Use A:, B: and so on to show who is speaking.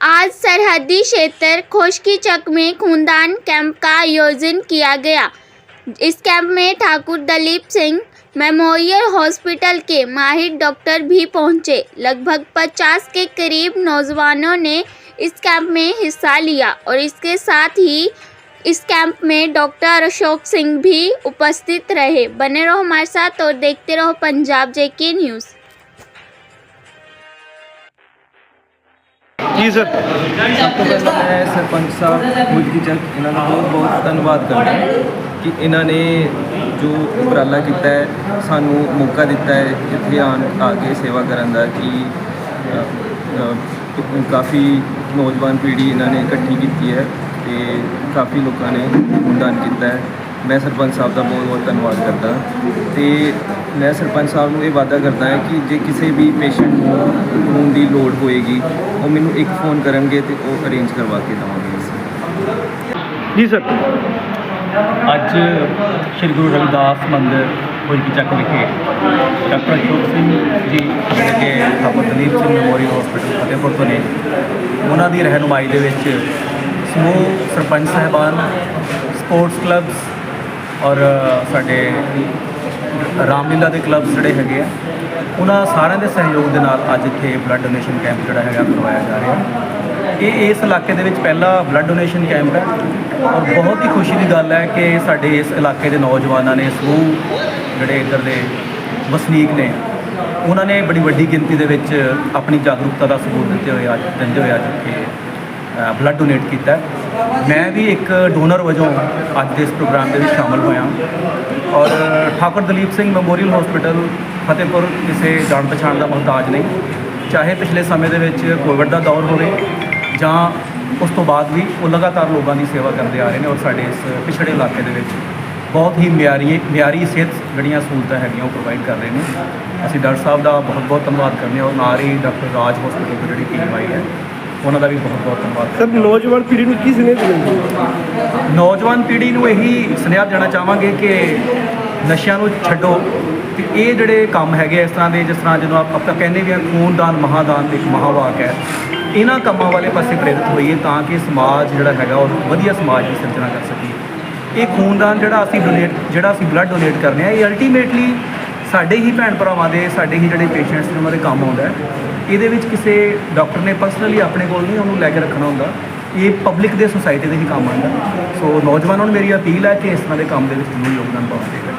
A: सरहदी क्षेत्र खोशकी चक में खूनदान कैंप का आयोजन किया गया। इस कैंप में ठाकुर दलीप सिंह मेमोरियल हॉस्पिटल के माहिर डॉक्टर भी पहुँचे। लगभग 50 के करीब नौजवानों ने इस कैंप में हिस्सा लिया और इसके साथ ही इस कैंप में डॉक्टर अशोक सिंह भी उपस्थित रहे। बने रहो हमारे साथ और देखते रहो पंजाब जेके न्यूज़।
B: ਜੀ, ਸਰ।
C: ਸਭ ਤੋਂ ਪਹਿਲਾਂ ਮੈਂ ਸਰਪੰਚ ਸਾਹਿਬ ਮੁਲਕੀ ਚੱਕ ਇਹਨਾਂ ਦਾ ਬਹੁਤ ਬਹੁਤ ਧੰਨਵਾਦ ਕਰਦਾ ਕਿ ਇਹਨਾਂ ਨੇ ਜੋ ਉਪਰਾਲਾ ਕੀਤਾ ਹੈ, ਸਾਨੂੰ ਮੌਕਾ ਦਿੱਤਾ ਹੈ ਇੱਥੇ ਆਣ ਆ ਕੇ ਸੇਵਾ ਕਰਨ ਦਾ ਕਿ ਕਾਫੀ ਨੌਜਵਾਨ ਪੀੜ੍ਹੀ ਇਹਨਾਂ ਨੇ ਇਕੱਠੀ ਕੀਤੀ ਹੈ ਤੇ ਕਾਫੀ ਲੋਕਾਂ ਨੇ ਖੂਨਦਾਨ ਕੀਤਾ ਹੈ। ਮੈਂ ਸਰਪੰਚ ਸਾਹਿਬ ਦਾ ਬਹੁਤ ਬਹੁਤ ਧੰਨਵਾਦ ਕਰਦਾ ਤੇ ਮੈਂ ਸਰਪੰਚ ਸਾਹਿਬ ਨੂੰ ਇਹ ਵਾਅਦਾ ਕਰਦਾ ਹਾਂ ਕਿ ਜੇ ਕਿਸੇ ਵੀ ਪੇਸ਼ੈਂਟ ਨੂੰ ਲੋੜ ਹੋਏਗੀ ਉਹ ਮੈਨੂੰ ਇੱਕ ਫੋਨ ਕਰਨਗੇ ਤੇ ਉਹ ਅਰੇਂਜ ਕਰਵਾ ਕੇ ਦੇਵਾਂਗੇ ਅਸੀਂ।
B: ਜੀ ਸਰ।
D: ਅੱਜ ਸ੍ਰੀ ਗੁਰੂ ਰਵਿਦਾਸ ਮੰਦਿਰ ਹੋਈ ਚੱਕ ਵਿਖੇ ਡਾਕਟਰ ਅਸ਼ੋਕ ਸਿੰਘ ਜੀ ਜਿਹੜੇ ਕਿ ਥਾਪਰ ਦਲੀਪ ਸਿੰਘ ਮੈਮੋਰੀਅਲ ਹਸਪੀਟਲ ਫਤਿਹਪੁਰ ਤੋਂ ਨੇ ਉਹਨਾਂ ਦੀ ਰਹਿਨੁਮਾਈ ਦੇ ਵਿੱਚ ਸਮੂਹ ਸਰਪੰਚ ਸਾਹਿਬਾਨ ਸਪੋਰਟਸ ਕਲੱਬਸ ਔਰ ਸਾਡੇ ਰਾਮਲੀਲਾ ਦੇ ਕਲੱਬਸ ਜਿਹੜੇ ਹੈਗੇ ਆ ਉਹਨਾਂ ਸਾਰਿਆਂ ਦੇ ਸਹਿਯੋਗ ਦੇ ਨਾਲ ਅੱਜ ਇੱਥੇ ਬਲੱਡ ਡੋਨੇਸ਼ਨ ਕੈਂਪ ਜਿਹੜਾ ਹੈਗਾ ਕਰਵਾਇਆ ਜਾ ਰਿਹਾ। ਇਹ ਇਸ ਇਲਾਕੇ ਦੇ ਵਿੱਚ ਪਹਿਲਾ ਬਲੱਡ ਡੋਨੇਸ਼ਨ ਕੈਂਪ ਹੈ ਔਰ ਬਹੁਤ ਹੀ ਖੁਸ਼ੀ ਦੀ ਗੱਲ ਹੈ ਕਿ ਸਾਡੇ ਇਸ ਇਲਾਕੇ ਦੇ ਨੌਜਵਾਨਾਂ ਨੇ ਸਮੂਹ ਜਿਹੜੇ ਇੱਧਰ ਦੇ ਵਸਨੀਕ ਨੇ, ਉਹਨਾਂ ਨੇ ਬੜੀ ਵੱਡੀ ਗਿਣਤੀ ਦੇ ਵਿੱਚ ਆਪਣੀ ਜਾਗਰੂਕਤਾ ਦਾ ਸਬੂਤ ਦਿੱਤੇ ਹੋਏ ਅੱਜ ਦਿੰਦੇ ਹੋਏ ਅੱਜ ਇੱਥੇ ਬਲੱਡ ਡੋਨੇਟ ਕੀਤਾ। ਮੈਂ ਵੀ ਇੱਕ ਡੋਨਰ ਵਜੋਂ ਅੱਜ ਦੇ ਇਸ ਪ੍ਰੋਗਰਾਮ ਦੇ ਵਿੱਚ ਸ਼ਾਮਲ ਹੋਇਆ। ਔਰ, ਠਾਕੁਰ ਦਲੀਪ ਸਿੰਘ ਮੈਮੋਰੀਅਲ ਹਸਪੀਟਲ ਫਤਿਹਪੁਰ ਕਿਸੇ ਜਾਣ ਪਛਾਣ ਦਾ ਮੁਹਤਾਜ ਨਹੀਂ। ਚਾਹੇ ਪਿਛਲੇ ਸਮੇਂ ਦੇ ਵਿੱਚ ਕੋਵਿਡ ਦਾ ਦੌਰ ਹੋਵੇ, ਜਾਂ ਉਸ ਤੋਂ ਬਾਅਦ ਵੀ ਉਹ ਲਗਾਤਾਰ ਲੋਕਾਂ ਦੀ ਸੇਵਾ ਕਰਦੇ ਆ ਰਹੇ ਨੇ ਔਰ ਸਾਡੇ ਇਸ ਪਿਛੜੇ ਇਲਾਕੇ ਦੇ ਵਿੱਚ ਬਹੁਤ ਹੀ ਮਿਆਰੀ ਮਿਆਰੀ ਸਿਹਤ ਜਿਹੜੀਆਂ ਸਹੂਲਤਾਂ ਹੈਗੀਆਂ ਉਹ ਪ੍ਰੋਵਾਈਡ ਕਰ ਰਹੇ ਨੇ। ਅਸੀਂ ਡਾਕਟਰ ਸਾਹਿਬ ਦਾ ਬਹੁਤ ਬਹੁਤ ਧੰਨਵਾਦ ਕਰਨੇ ਔਰ ਨਾਲ ਹੀ ਡਾਕਟਰ ਰਾਜ ਹਸਪੀਟਲ ਤੋਂ ਜਿਹੜੀ ਟੀਮ ਆਈ ਹੈ। ਉਹਨਾਂ ਦਾ ਵੀ ਬਹੁਤ ਬਹੁਤ ਧੰਨਵਾਦ
B: ਸਰ ਨੌਜਵਾਨ ਪੀੜ੍ਹੀ ਨੂੰ ਕੀ ਸੁਨੇਹਾ ਦੇਣਗੇ
D: ਨੌਜਵਾਨ ਪੀੜ੍ਹੀ ਨੂੰ ਇਹੀ ਸੁਨੇਹਾ ਦੇਣਾ ਚਾਹਾਂਗੇ ਕਿ ਨਸ਼ਿਆਂ ਨੂੰ ਛੱਡੋ ਤੇ ਇਹ ਜਿਹੜੇ ਕੰਮ ਹੈਗੇ ਇਸ ਤਰ੍ਹਾਂ ਦੇ ਜਿਸ ਤਰ੍ਹਾਂ ਜਦੋਂ ਆਪ- ਆਪਾਂ ਕਹਿੰਦੇ ਵੀ ਆ ਖੂਨਦਾਨ ਮਹਾਦਾਨ ਇੱਕ ਮਹਾਵਾਕ ਹੈ ਇਹਨਾਂ ਕੰਮਾਂ ਵਾਲੇ ਪਾਸੇ ਪ੍ਰੇਰਿਤ ਹੋਈਏ ਤਾਂ ਕਿ ਸਮਾਜ ਜਿਹੜਾ ਹੈਗਾ ਉਹ ਵਧੀਆ ਸਮਾਜ ਦੀ ਸਿਰਜਣਾ ਕਰ ਸਕੀਏ। ਇਹ ਖੂਨਦਾਨ ਜਿਹੜਾ ਅਸੀਂ ਡੋਨੇਟ ਜਿਹੜਾ ਅਸੀਂ ਬਲੱਡ ਡੋਨੇਟ ਕਰਨੇ ਆ ਇਹ ਅਲਟੀਮੇਟਲੀ ਸਾਡੇ ਹੀ ਭੈਣ ਭਰਾਵਾਂ ਦੇ ਸਾਡੇ ਹੀ ਜਿਹੜੇ ਪੇਸ਼ੈਂਟਸ ਨੇ ਉਹਨਾਂ ਦੇ ਕੰਮ ਆਉਂਦਾ ਹੈ। ਇਹਦੇ ਵਿੱਚ ਕਿਸੇ ਡਾਕਟਰ ਨੇ ਪਰਸਨਲੀ ਆਪਣੇ ਕੋਲ ਨਹੀਂ ਉਹਨੂੰ ਲੈ ਕੇ ਰੱਖਣਾ ਹੁੰਦਾ। ਇਹ ਪਬਲਿਕ ਦੇ ਸੁਸਾਇਟੀ ਦੇ ਹੀ ਕੰਮ ਆਉਂਦਾ। ਸੋ ਨੌਜਵਾਨਾਂ ਨੂੰ ਮੇਰੀ ਅਪੀਲ ਹੈ ਕਿ ਇਸ ਤਰ੍ਹਾਂ ਦੇ ਕੰਮ ਦੇ ਵਿੱਚ ਜ਼ਰੂਰ ਯੋਗਦਾਨ ਪਾਉਣਾ ਚਾਹੀਦਾ